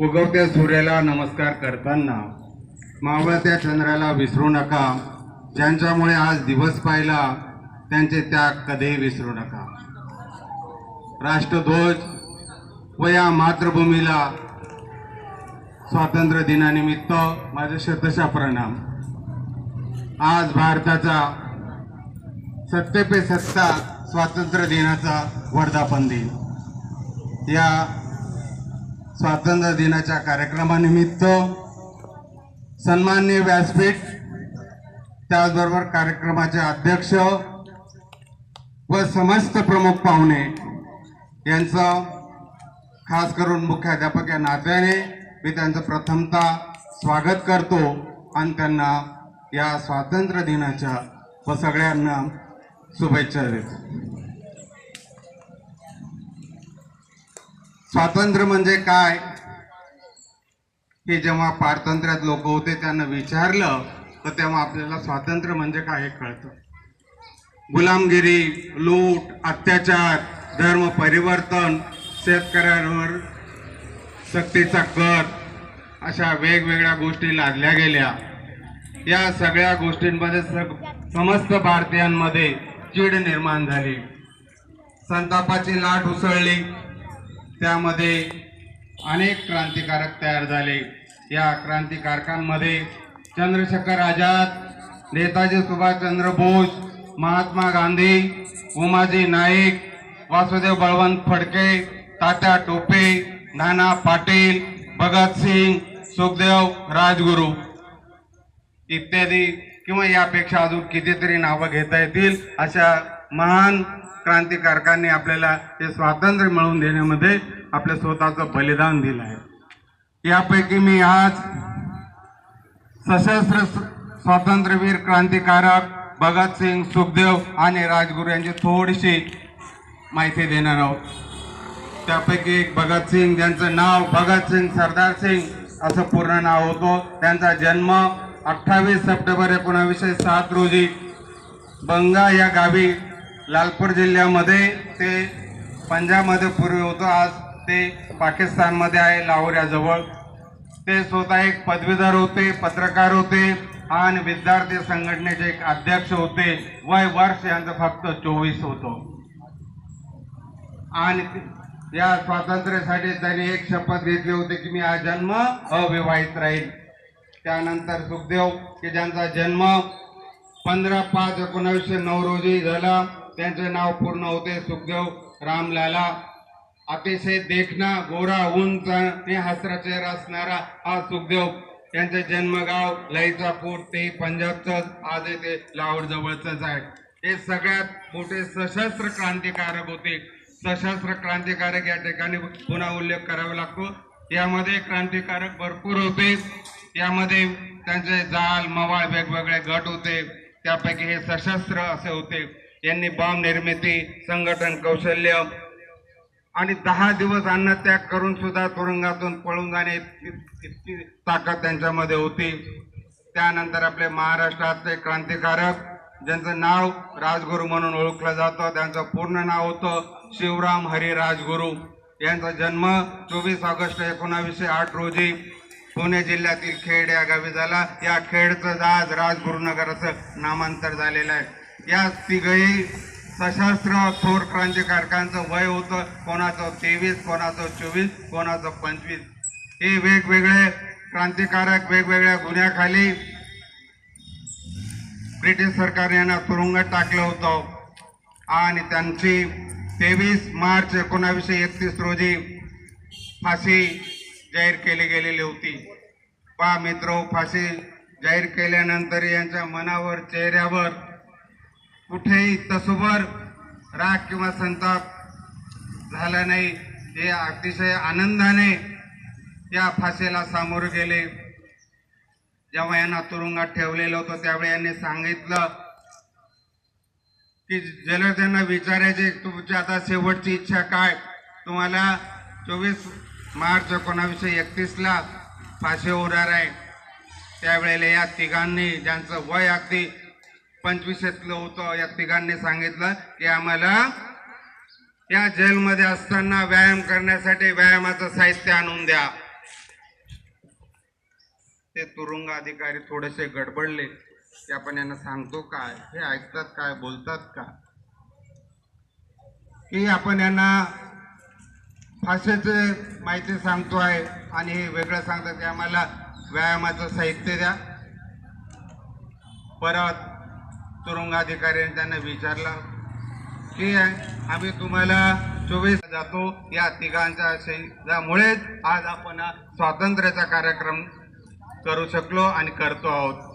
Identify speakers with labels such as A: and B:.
A: उगवत्या सूर्याला नमस्कार करताना मावळत्या चंद्राला विसरू नका. ज्यांच्यामुळे आज दिवस पाहिला त्यांचे त्याग कधीही विसरू नका. राष्ट्रध्वज व या मातृभूमीला स्वातंत्र्य दिनानिमित्त माझे शतशा प्रणाम. आज भारताचा सत्ते पे सत्ता स्वातंत्र्य दिनाचा वर्धापन दिन. या स्वातंत्र्य दिनाच्या कार्यक्रमानिमित्त सन्मान्य व्यासपीठ त्याचबरोबर कार्यक्रमाचे अध्यक्ष व समस्त प्रमुख पाहुणे यांचं खास करून मुख्याध्यापक या नात्याने मी त्यांचं प्रथमतः स्वागत करतो आणि त्यांना या स्वातंत्र्य दिनाच्या व सगळ्यांना शुभेच्छा देतो. स्वातंत्र्य म्हणजे काय? हे जेव्हा पारतंत्र्यात लोक होते त्यांना विचारलं तर तेव्हा आपल्याला स्वातंत्र्य म्हणजे काय हे कळतं. गुलामगिरी लूट अत्याचार धर्म परिवर्तन शेतकऱ्यांवर सक्तीचा कर अशा वेगवेगळ्या गोष्टी लादल्या गेल्या. या सगळ्या गोष्टींमध्ये सग समस्त भारतीयांमध्ये चीड निर्माण झाली. संतापाची लाट उसळली. त्यामध्ये अनेक क्रांतिकारक तयार झाले. या क्रांतिकारकांमध्ये चंद्रशेखर आझाद नेताजी सुभाषचंद्र बोस महात्मा गांधी उमाजी नाईक वासुदेव बळवंत फडके तात्या टोपे नाना पाटील भगतसिंग सुखदेव राजगुरू इत्यादी किंवा यापेक्षा अजून कितीतरी नावं घेता येतील अशा महान क्रांतिकारकांनी आपल्याला हे स्वातंत्र्य मिळवून देण्यामध्ये आपलं स्वतःचं बलिदान दिलं आहे. यापैकी मी आज सशस्त्र स्वातंत्र्यवीर क्रांतिकारक भगतसिंग सुखदेव आणि राजगुरू यांची थोडीशी माहिती देणार आहोत. त्यापैकी एक भगतसिंग ज्यांचं नाव भगतसिंग सरदार सिंग असं पूर्ण नाव होतं. त्यांचा जन्म अठ्ठावीस सप्टेंबर एकोणावीसशे सात रोजी बंगा या गावी लालपूर जिल्ह्यामध्ये ते पंजाबमध्ये पूर्वी होतं आज ते पाकिस्तानमध्ये आहे लाहोऱ्याजवळ ते स्वतः एक पदवीधर होते पत्रकार होते आणि विद्यार्थी संघटनेचे एक अध्यक्ष होते. वय वर्ष यांचं फक्त चोवीस होतं. आणि या स्वातंत्र्यासाठी त्यांनी एक शपथ घेतली होती की मी हा जन्म अविवाहित राहील. त्यानंतर सुखदेव की ज्यांचा जन्म पंधरा पाच एकोणावीसशे नऊ रोजी झाला. त्यांचे नाव पूर्ण होते सुखदेव रामलाला. अतिशय देखणा गोरा उंच आणि हसरा चेहरा असणारा हा सुखदेव. त्यांचे जन्मगाव लईचापूर ते पंजाबचंच आज ते लाहोर जवळचंच आहे. हे सगळ्यात मोठे सशस्त्र क्रांतिकारक होते. सशस्त्र क्रांतिकारक या ठिकाणी पुन्हा उल्लेख करावा लागतो. यामध्ये क्रांतिकारक भरपूर होते. यामध्ये त्यांचे जाल मवाळ वेगवेगळे गट होते. त्यापैकी हे सशस्त्र असे होते. यांनी बॉम्ब निर्मिती संघटन कौशल्य आणि दहा दिवस अन्नत्याग करून सुद्धा तुरुंगातून पळून जाणे इतकी इतकी ताकद त्यांच्यामध्ये होती. त्यानंतर आपले महाराष्ट्रातले क्रांतिकारक ज्यांचं नाव राजगुरू म्हणून ओळखलं जातं त्यांचं पूर्ण नाव होतं शिवराम हरी राजगुरू. यांचा जन्म चोवीस ऑगस्ट एकोणावीसशे आठ रोजी पुणे जिल्ह्यातील खेड या गावी झाला. या खेडचं आज राजगुरुनगर असं नामांतर झालेलं आहे. या तिघही सशस्त्र थोर क्रांतिकारकांचं वय होतं. कोणाचं तेवीस कोणाचं चोवीस कोणाचं पंचवीस. हे वेगवेगळे क्रांतिकारक वेगवेगळ्या गुन्ह्याखाली ब्रिटिश सरकारने यांना तुरुंगात टाकलं होतं. आणि त्यांची तेवीस मार्च एकोणावीसशे एकतीस रोजी फाशी जाहीर केली गेलेली होती. पा मित्र फाशी जाहीर केल्यानंतर यांच्या मनावर चेहऱ्यावर कुठेही तसोबर राग किंवा संताप झाला नाही. ते अतिशय आनंदाने या फासेला सामोरे गेले. जेव्हा यांना तुरुंगात ठेवलेलं होतं त्यावेळी यांनी सांगितलं की ज्याला त्यांना विचारायचे तुमची आता शेवटची इच्छा काय? तुम्हाला चोवीस मार्च एकोणावीसशे एकतीसला फाशी होणार आहे. त्यावेळेला या तिघांनी ज्यांचं वय अगदी पंचवीसतलं होतं या तिघांनी सांगितलं की आम्हाला या जेलमध्ये असताना व्यायाम करण्यासाठी व्यायामाचं साहित्य आणून द्या. ते तुरुंग अधिकारी थोडेसे गडबडले. की आपण यांना सांगतो काय हे ऐकतात काय बोलतात का की आपण यांना भाषेचे माहिती सांगतो आहे आणि हे वेगळं सांगतात की आम्हाला व्यायामाचं साहित्य द्या. परत तुरुंगाधिकाऱ्यांनी त्यांना विचारलं की आम्ही तुम्हाला चोवीस जातो या तिघांच्या शहीदामुळेच आज आपण स्वातंत्र्याचा कार्यक्रम करू शकलो आणि करतो आहोत.